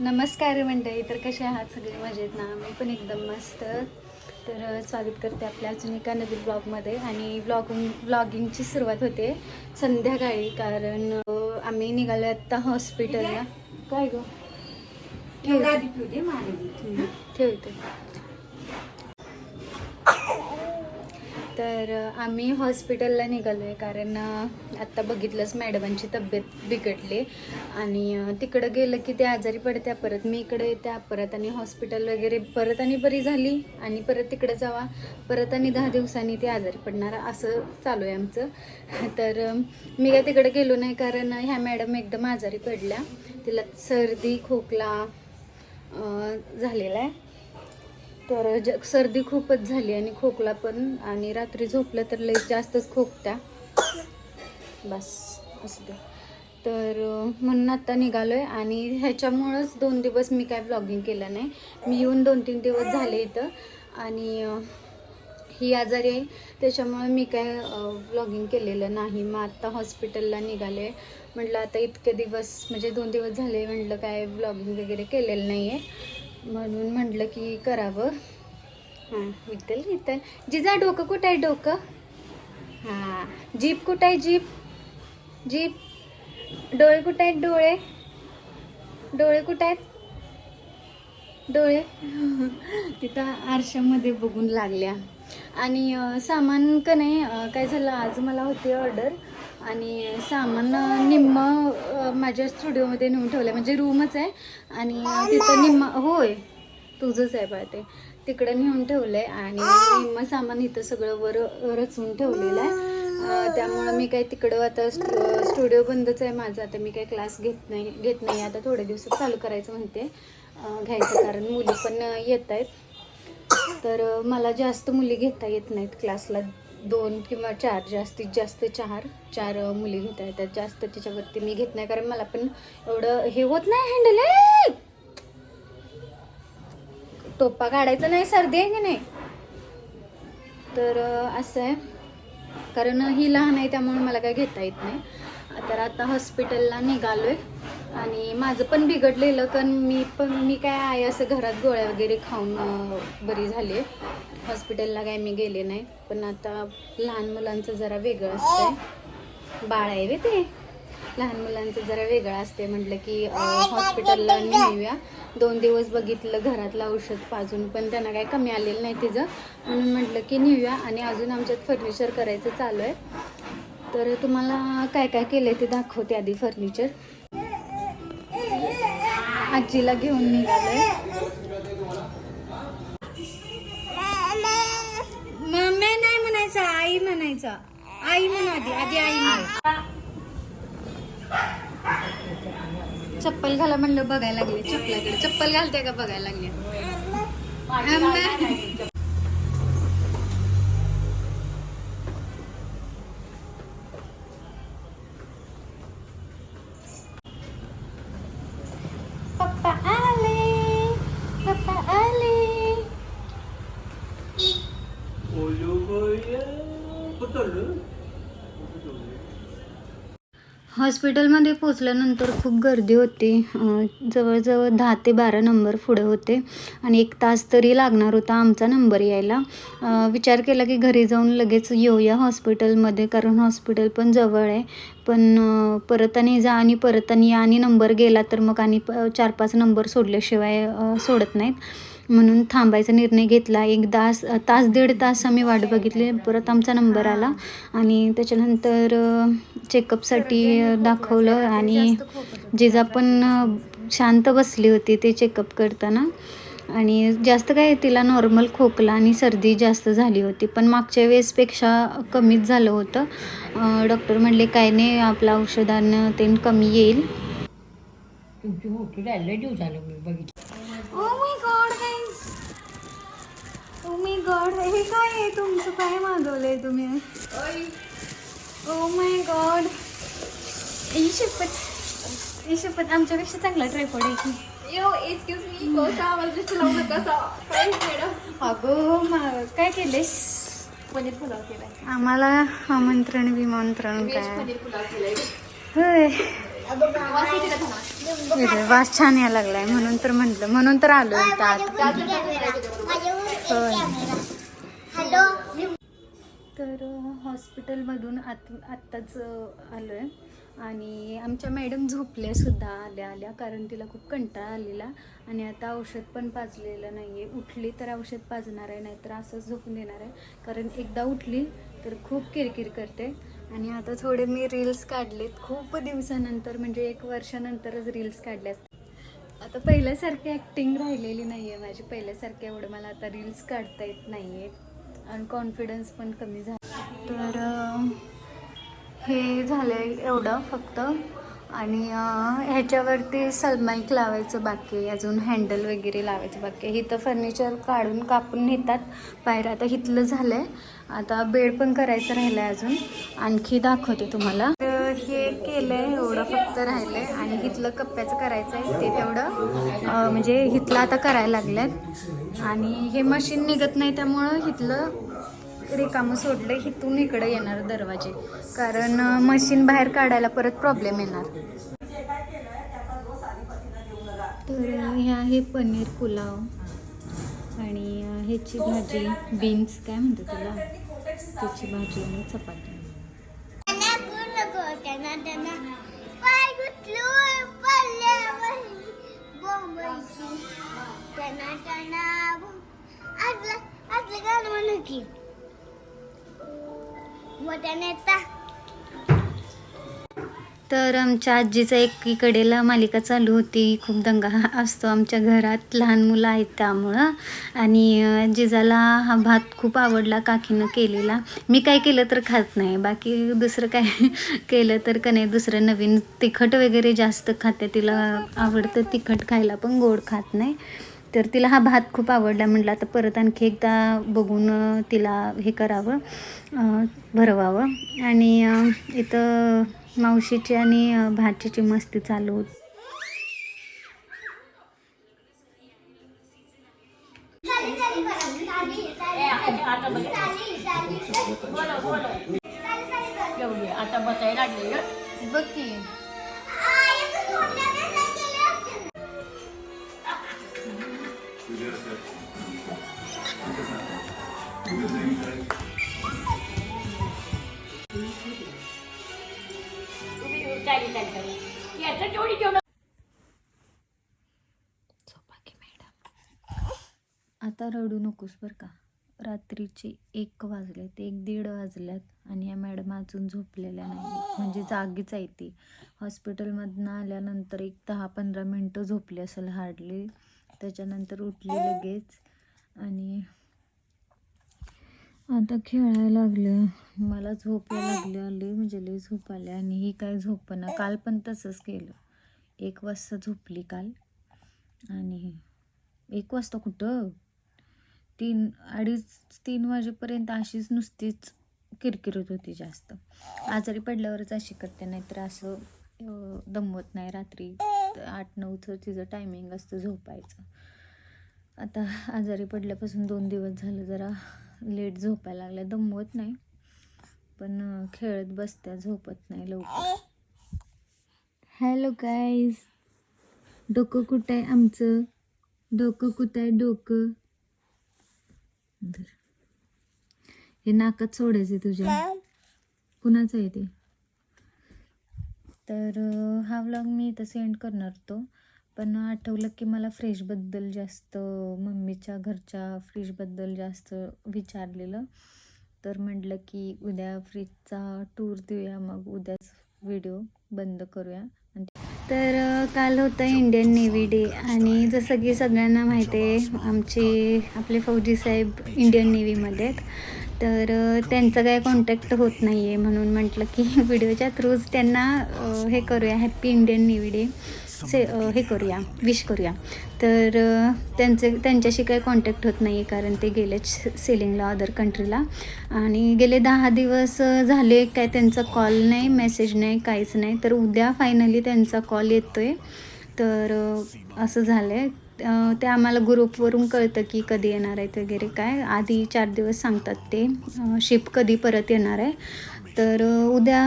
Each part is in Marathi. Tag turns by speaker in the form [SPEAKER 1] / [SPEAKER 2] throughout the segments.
[SPEAKER 1] नमस्कार मंडळी तर कसे आहात सगळे? मजेत ना? मी पण एकदम मस्त. तर स्वागत करते आपल्या अजून एका नवीन ब्लॉगमध्ये आणि ब्लॉगिंग ब्लॉगिंगची सुरुवात होते संध्याकाळी कारण आम्ही निघालो आत्ता हॉस्पिटलला. काय ग? ठेवते हम्म, ठेवते तर आम्ही हॉस्पिटलला निघालो आहे कारण आत्ता बघितलंच मॅडमांची तब्येत बिघडली आणि तिकडं गेलं की ते आजारी पडत्या परत मी इकडे येत्या परत आणि हॉस्पिटल वगैरे परत आणि बरी झाली आणि परत तिकडे जावा परत आणि दहा दिवसांनी ते आजारी पडणार असं चालू आहे आमचं. तर मी काय तिकडे गेलो नाही कारण ह्या मॅडम एकदम आजारी पडल्या. तिला सर्दी खोकला झालेला आहे. तर ज सर्दी खूपच झाली आणि खोकला पण आणि रात्री झोपलं तर लई जास्तच खोकत्या बस असं ते तर म्हणून आत्ता निघालो आहे आणि ह्याच्यामुळंच दोन दिवस मी काय ब्लॉगिंग केलं नाही. मी येऊन दोन तीन दिवस झाले इथं. आणि ही आजारी आहे. त्याच्यामुळे मी काय ब्लॉगिंग केलेलं नाही. मग आत्ता हॉस्पिटलला निघाले. म्हटलं आता इतके दिवस म्हणजे दोन दिवस झाले म्हटलं काय ब्लॉगिंग वगैरे केलेलं नाही आहे म्हणून म्हटलं की करावं. हां. विठ्ठल जिजा डोकं कुठं आहे डोकं? हां. जीप कुठं आहे जीप? जीप. डोळे कुठं आहेत डोळे? डोळे कुठं आहेत? डोळे. तिथं आरशामध्ये बघून लागल्या. आणि सामान का नाही काय झालं आज मला होती ऑर्डर आणि सामान निम्मं निम्म माझ्या स्टुडिओमध्ये नेऊन ठेवलं म्हणजे रूमच आहे आणि तिथं निम्म होय तुझंच आहे बा ते. तिकडं नेऊन ठेवलंय आणि निम्म सामान इथं सगळं वर रचून ठेवलेलं आहे. त्यामुळं मी काय तिकडं आता स्टु- स्टुडिओ बंदच आहे माझा. आता मी काही क्लास घेत नाही घेत नाही. आता थोड्या दिवसात चालू करायचं म्हणते. घ्यायचं कारण मुली पण येत आहेत. तर मला जास्त मुली घेता येत नाहीत क्लासला. दोन किंवा चार जास्तीत जास्त चार चार मुली घेता येतात जास्त त्याच्यावरती मी घेत नाही कारण मला पण एवढं हे होत नाही हँडल टोपा काढायचा नाही सर्दी आहे की नाही? तर असं आहे. कारण ही लहान आहे त्यामुळे मला काय घेता येत नाही. तर आता हॉस्पिटलला निघालो आहे आणि माझं पण बिघडलेलं कारण मी पण मी काय आहे असं घरात गोळ्या वगैरे खाऊन बरी झाली हॉस्पिटलला काय मी गेले नाही. पण आता लहान मुलांचं जरा वेगळं असतंय. बाळ आहे वे ते. लहान मुलांचं जरा वेगळं असते म्हटलं की हॉस्पिटलला नेऊया. दोन दिवस बघितलं घरातलं औषध पाजून पण त्यांना काय कमी आलेलं नाही तिचं. म्हणून म्हटलं की नेऊया आणि अजून आमच्यात फर्निचर करायचं चालू आहे. तर तुम्हाला काय काय केलं ते दाखवते आधी फर्निचर. आजीला घेऊन निघालोय मम्मी नाही म्हणायचं आई म्हणायचं. आई म्हण आधी आधी आई म्हण. चप्पल घाला म्हणलं बघायला लागले चप्पलाकडे चप्पल घालते का बघायला लागले? हॉस्पिटलमध्ये पोचल्यानंतर खूप गर्दी होती. जवळजवळ दहा ते बारा नंबर पुढे होते. आणि एक तास तरी लागणार होता आमचा नंबर यायला. विचार केला की घरी जाऊन लगेच येऊया हॉस्पिटलमध्ये कारण हॉस्पिटल पण जवळ आहे. पण परत आणि जा आणि परत आणि या आणि नंबर गेला तर मग आणि प- चार पाच नंबर सोडल्याशिवाय सोडत नाहीत. म्हणून थांबायचा निर्णय घेतला. एक तास तास दीड तास आम्ही वाट बघितली. परत आमचा नंबर आला आणि त्याच्यानंतर चेकअपसाठी दाखवलं आणि जिजा पण शांत बसली होती ते चेकअप करताना. आणि जास्त काय तिला नॉर्मल खोकला आणि सर्दी जास्त झाली होती. पण मागच्या वेळेसपेक्षा कमीच झालं होतं. डॉक्टर म्हणले काय नाही आपलं औषधानं ते कमी येईल.
[SPEAKER 2] तुमची मोठी झालं मी बघितलं.
[SPEAKER 1] गॉड हे काय आहे? तुमचं काय मागवलंय तुम्ही? ओ माय गॉड ही शपथ ही शपथ आमच्यापेक्षा चांगला ट्रायपॉड आहे की.
[SPEAKER 3] यो एक्सक्यूज मी कसा आवाज दिसतो लावू नका असा. काय मॅडम
[SPEAKER 1] अगो मा- काय केलेस
[SPEAKER 3] पनीर पुलाव केलाय.
[SPEAKER 1] आम्हाला आमंत्रण विमंत्रण काय?
[SPEAKER 3] पनीर पुलाव केलाय.
[SPEAKER 1] होय.
[SPEAKER 3] वास येते का तुम्हाला?
[SPEAKER 1] वेगळं वास छान यायला लागलाय म्हणून तर म्हटलं म्हणून तर आलो इथं आत. तर हॉस्पिटलमधून आत आत्ताच आलो आहे आणि आमच्या मॅडम झोपल्यासुद्धा आल्या आल्या. कारण तिला खूप कंटाळा आलेला. आणि आता औषध पण पाजलेलं नाही आहे उठली तर औषध पाजणार आहे नाहीतर असंच झोपून देणार आहे. कारण एकदा उठली तर खूप किरकिर करते. आणि आता थोडे मी रील्स काढलेत. खूप दिवसानंतर म्हणजे एक वर्षानंतरच रील्स काढल्या आता पहिल्यासारखी ॲक्टिंग राहिलेली नाही आहे माझी. पहिल्यासारखी एवढं मला आता रील्स काढता येत नाही आहेत आणि कॉन्फिडन्स पण कमी झाला. तर हे झालं आहे एवढं फक्त. आणि ह्याच्यावरती सलमाईक लावायचं बाकी अजून हँडल वगैरे लावायचं बाकी आहे. इथं फर्निचर काढून कापून नेतात. बाहेर आता इथलं झालं आहे आता बेड पण करायचं राहिलं आहे अजून. आणखी दाखवते तुम्हाला. तर हे केलं आहे एवढं फक्त राहिलं आहे आणि इथलं कप्प्याचं करायचं आहे ते तेवढं. म्हणजे इथलं आता करायला लागल्यात. आणि हे मशीन निघत नाही त्यामुळं इथलं रिकामं सोडलं इथून इकडं येणार दरवाजे. कारण मशीन बाहेर काढायला परत प्रॉब्लेम येणार. तर हे आहे पनीर पुलाव आणि ह्याची भाजी बीन्स काय म्हणतो तुला त्याची भाजी आणि चपाती.
[SPEAKER 4] त्यांना त्यांना. पाय गुतलू पडल्यावर बोंबायची. त्यांना त्यांना आजला आजलं गाणं म्हणू की मोठ्याने
[SPEAKER 1] तर आमच्या आजीचा एकीकडेला मालिका चालू होती. खूप दंगा असतो आमच्या घरात. लहान मुलं आहेत त्यामुळं. आणि जिजाला हा भात खूप आवडला काकीनं केलेला. मी काय केलं तर खात नाही. बाकी दुसरं काय केलं तर का नाही दुसरं नवीन तिखट वगैरे जास्त खाते. तिला आवडतं तिखट खायला पण गोड खात नाही. तर तिला हा भात खूप आवडला. म्हटलं आता परत आणखी एकदा बघून तिला हे करावं भरवावं. आणि इथं मावशीची आणि भाचीची मस्ती चालू होती.
[SPEAKER 2] आता
[SPEAKER 1] रडू नकोस बरं का. रात्रीचे एक वाजलेत एक दीड वाजल्यात आणि या मॅडम अजून झोपलेल्या नाही म्हणजे जागीच आहे ती. हॉस्पिटलमधनं आल्यानंतर एक दहा पंधरा मिनटं झोपली असेल हार्डली. त्याच्यानंतर उठली लगेच. आणि आता खेळायला लागलं. मला झोप यायला लागली. आली म्हणजे लई झोप आली. आणि ही काय झोपना काल पण तसंच केलं. एक वाजता झोपली काल. आणि एक वाजता कुठं? तीन अडीच तीन वाजेपर्यंत अशीच नुसतीच किरकिरत होती जास्त. आजारी पडल्यावरच अशी करते. नाहीतर असं दमवत नाही रात्री. आठ नऊचं तिचं टायमिंग असतं झोपायचं. आता आजारी पडल्यापासून दोन दिवस झालं जरा लेट झोपायला लागल्या. दमवत नाही पण खेळत बसत्या झोपत नाही लवकर. हॅलो गाईज डोकं कुठं आहे आमचं? डोकं कुठं आहे? डोकं. हे नाकात सोडायचं तुझ्या. कुणाचं आहे ते? तर हा व्लॉग मी इथं सेंड करणार होतो पण आठवलं की मला फ्रीजबद्दल जास्त मम्मीच्या घरच्या फ्रीजबद्दल जास्त विचारलेलं. तर म्हटलं की उद्या फ्रीजचा टूर देऊया मग. उद्याच व्हिडिओ बंद करूया. तर काल होतं इंडियन नेव्ही डे आणि जसं की सगळ्यांना माहिती आहे आमचे आपले फौजी साहेब इंडियन नेव्हीमध्ये आहेत तर त्यांचं त्यांचा काय कॉन्टॅक्ट होत नाही आहे म्हणून म्हटलं की व्हिडिओच्या थ्रूच त्यांना हे करूया. हॅप्पी इंडियन न्यू डे से हे करूया. विश करूया. तर त्यांचे त्यांच्याशी काही कॉन्टॅक्ट होत नाही आहे कारण ते गेले सेलिंगला अदर कंट्रीला आणि गेले दहा दिवस झाले काय त्यांचा कॉल नाही मेसेज नाही काहीच नाही. तर उद्या फायनली त्यांचा कॉल येतो आहे तर असं झालं आहे ते आम्हाला ग्रुपवरून कळतं की कधी येणार आहेत वगैरे काय. आधी चार दिवस सांगतात ते. शिप कधी परत येणार आहे. तर उद्या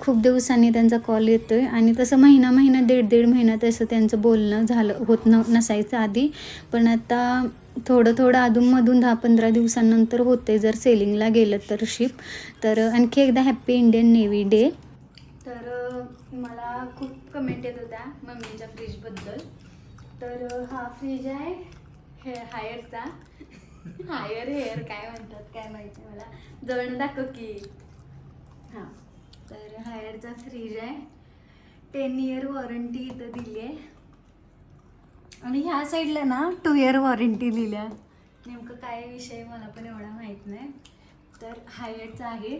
[SPEAKER 1] खूप दिवसांनी त्यांचा कॉल येतो आहे आणि तसं महिना महिना दीड दीड महिना तसं त्यांचं बोलणं झालं होत न नसायचं आधी. पण आता थोडं थोडं अधूनमधून दहा पंधरा दिवसांनंतर होते जर सेलिंगला गेलं तर शिप तर आणखी एकदा हॅप्पी इंडियन नेव्ही डे तर मला खूप कमेंट येत होत्या मम्मीच्या फ्रीजबद्दल तर हा फ्रीज आहे. हे हायरचा हायर हेअर काय म्हणतात काय माहिती मला. जवळ दाखव की. हां. तर हायरचा फ्रीज आहे. टेन इयर वॉरंटी इथं दिली आहे आणि ह्या साईडला ना टू इयर वॉरंटी लिहिल्या नेमकं काय विषय मला पण एवढा माहीत नाही. तर हायरचा आहे.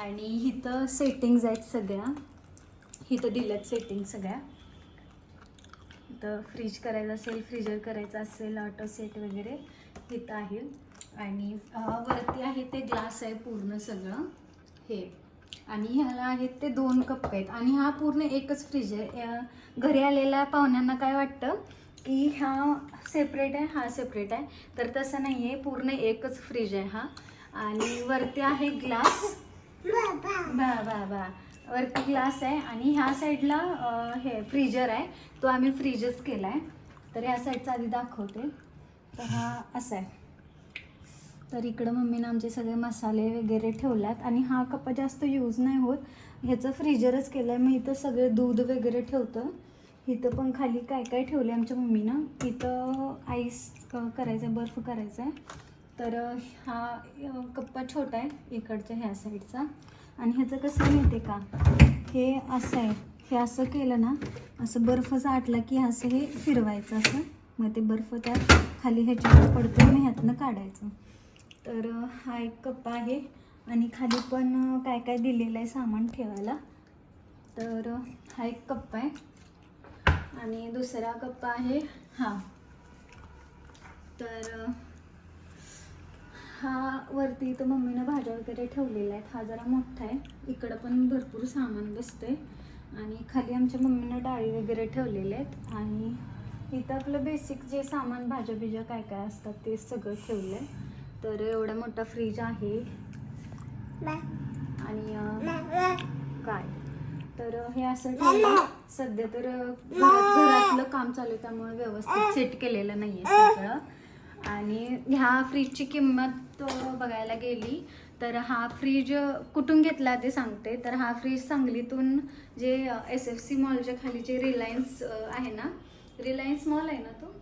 [SPEAKER 1] आणि इथं सेटिंग्ज आहेत सगळ्या. इथं दिल्यात सेटिंग सगळ्या. इथं फ्रीज करायचं असेल फ्रीजर करायचं असेल ऑटो सेट वगैरे इथं आहे. आणि वरती आहे ते ग्लास आहे पूर्ण सगळं. हे. आणि ह्याला आहेत ते दोन कप्प आहेत. आणि हा पूर्ण एकच फ्रीज आहे. घरी आलेल्या पाहुण्यांना काय वाटतं? की हा सेपरेट आहे हा सेपरेट आहे. तर तसं नाही आहे पूर्ण एकच फ्रीज आहे हा. आणि वरती आहे ग्लास बा बा बा वरती ग्लास आहे आणि ह्या साईडला हे फ्रीजर आहे. तो आम्ही फ्रीजच केला आहे तर ह्या साईडचा आधी दाखवते. तर हा असा आहे. तर इकडं मम्मीनं आमचे सगळे मसाले वगैरे ठेवल्यात आणि हा कप्पा जास्त यूज नाही होत. ह्याचं फ्रीजरच केलं आहे मग इथं सगळे दूध वगैरे ठेवतं इथं पण खाली काय काय ठेवलं आहे आमच्या मम्मीनं? इथं आईस करायचं आहे बर्फ करायचा आहे तर हा कप्पा छोटा आहे इकडच्या ह्या साईडचा. आणि ह्याचं कसं माहिती का? हे असं आहे. हे असं केलं ना असं बर्फ साठला की असं हे फिरवायचं असं. मग ते बर्फ त्यात खाली ह्याच्यावर पडतो मग ह्यातनं काढायचं. तर हा एक कप्पा आहे आणि खाली पण काय काय दिलेलं आहे सामान ठेवायला. तर हा एक कप्पा आहे. आणि दुसरा कप्पा आहे हा. तर हा वरती इथं मम्मीनं भाज्या वगैरे ठेवलेल्या आहेत. हा जरा मोठा आहे. इकडं पण भरपूर सामान बसतंय. आणि खाली आमच्या मम्मीनं डाळी वगैरे ठेवलेल्या आहेत. आणि इथं आपलं बेसिक जे सामान भाज्या बिज्या काय काय असतात ते सगळं ठेवलं आहे तर एवढा मोठा फ्रीज आहे. आणि काय? तर हे असं ठेवलं सध्या तर घरातलं काम चालू आहे. त्यामुळे व्यवस्थित सेट केलेलं नाही आहे सगळं. आणि ह्या फ्रीजची किंमत बघायला गेली तर हा फ्रीज कुठून घेतला ते सांगते. तर हा फ्रीज सांगलीतून जे एस एफ सी मॉलच्या खाली जे रिलायन्स आहे ना रिलायन्स मॉल आहे ना तो?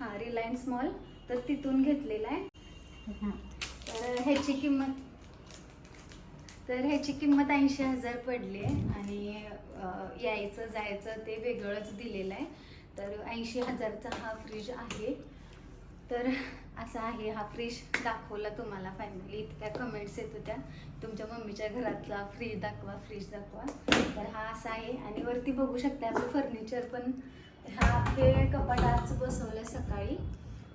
[SPEAKER 1] हां रिलायन्स मॉल तर तिथून घेतलेला आहे. हां. तर ह्याची किंमत तर ह्याची किंमत ऐंशी हजार पडली आहे आणि यायचं जायचं ते वेगळंच दिलेलं आहे. तर ऐंशी हजारचा हा फ्रीज आहे. तर असा आहे हा फ्रीज दाखवला तुम्हाला फायनली इतक्या कमेंट्स येत होत्या. तुमच्या मम्मीच्या घरातला फ्रीज दाखवा फ्रीज दाखवा. तर हा असा आहे. आणि वरती बघू शकता आपलं फर्निचर पण. हा हे कपाट आज बसवलं सकाळी.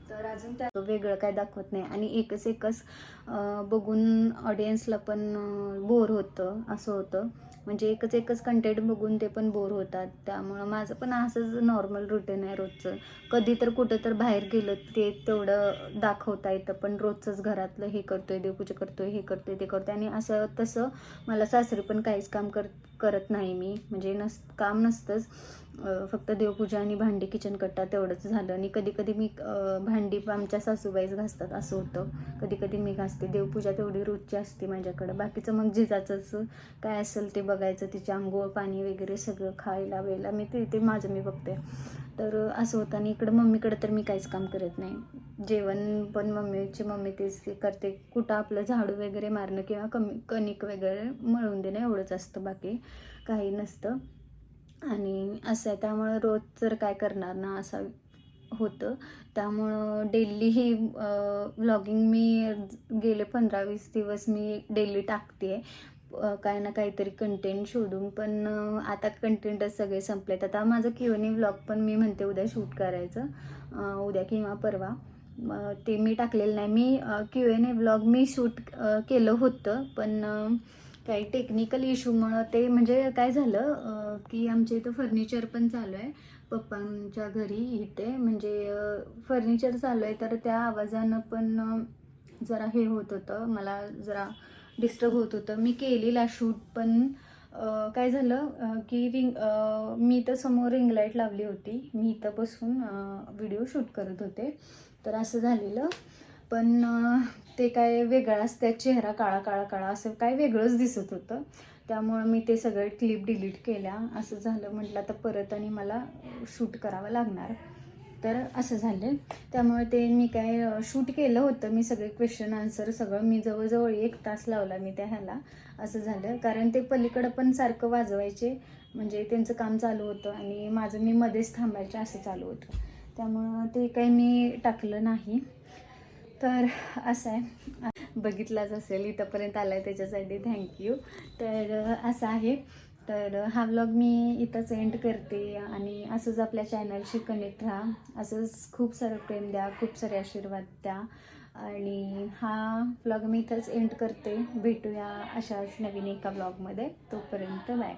[SPEAKER 1] तर अजून त्या वेगळं काय दाखवत नाही. आणि एकच एकच बघून ऑडियन्सला पण बोर होतं असं होतं. म्हणजे एकच एकच कंटेंट बघून ते पण बोर होतात. त्यामुळं माझं पण असंच नॉर्मल रुटीन आहे रोजचं. कधी तर कुठं तर बाहेर गेलं ते तेवढं दाखवता येतं. पण रोजचंच घरातलं हे करतोय देवपूजा करतोय हे करतोय ते करतोय. आणि असं तसं मला सासरी पण काहीच काम कर करत नाही मी. म्हणजे नस काम नसतंच. फक्त देवपूजा आणि भांडी किचन कट्टा तेवढंच झालं. आणि कधी कधी मी भांडी आमच्या सासूबाईच घासतात असं होतं. कधी कधी मी घासते. देवपूजा तेवढी रोजची असते माझ्याकडं. बाकीचं मग जिजाचंच काय असेल ते बघायचं तिचे आंघोळ पाणी वगैरे सगळं खायला वेळेला मी ते ते माझं मी बघते. तर असं होतं. आणि इकडं मम्मीकडं तर मी काहीच काम करत नाही. जेवण पण मम्मीची मम्मी तेच करते. कुठं आपलं झाडू वगैरे मारणं किंवा कमी कणिक वगैरे मळून देणं एवढंच असतं. बाकी काही नसतं. आणि असं आहे त्यामुळं रोज तर काय करणार ना असं होतं. त्यामुळं डेली ही व्लॉगिंग मी गेले पंधरा वीस दिवस मी डेली टाकते आहे काय ना काहीतरी कंटेंट शोधून पण आता कंटेंटच सगळे संपलेत. आता माझं किवनी व्लॉग पण मी म्हणते उद्या शूट करायचं. उद्या किंवा परवा. मग ते मी टाकलेलं नाही. मी क्यू एन ए व्लॉग मी शूट केलं होतं पण काही टेक्निकल इश्यूमुळं ते म्हणजे काय झालं की आमच्या इथं फर्निचर पण चालू आहे. पप्पांच्या घरी इथे म्हणजे फर्निचर चालू आहे तर त्या आवाजानं पण जरा हे होत होतं. मला जरा डिस्टर्ब होत होतं. मी केलेला शूट पण काय झालं की रिंग मी इथं समोर रिंग लाइट लावली होती. मी इथं बसून व्हिडिओ शूट करत होते. तर असं झालेलं. पण ते काय वेगळा त्या चेहरा काळा काळा काळा असं काय वेगळंच दिसत होतं. त्यामुळं मी ते सगळं क्लिप डिलीट केल्या. असं झालं म्हटलं आता परत आणि मला शूट करावं लागणार. तर असं झालं. त्यामुळे ते मी काय शूट केलं होतं. मी सगळे क्वेश्चन आन्सर सगळं मी जवळजवळ एक तास लावला मी त्या ह्याला. असं झालं. कारण ते पलीकडं पण सारखं वाजवायचे. म्हणजे त्यांचं काम चालू होतं आणि माझं मी मध्येच थांबायचे असं चालू होतं. त्यामुळं ते काही मी टाकलं नाही. तर असं आहे. बघितलाच असेल इथंपर्यंत आला आहे त्याच्यासाठी थँक्यू तर असं आहे. तर हा व्लॉग मी इथंच एंड करते आणि असंच आपल्या चॅनलशी कनेक्ट राहा. असंच खूप सारं प्रेम द्या खूप सारे आशीर्वाद द्या. आणि हा व्लॉग मी इथंच एंड करते. भेटूया अशाच नवीन एका व्लॉगमध्ये तोपर्यंत बाय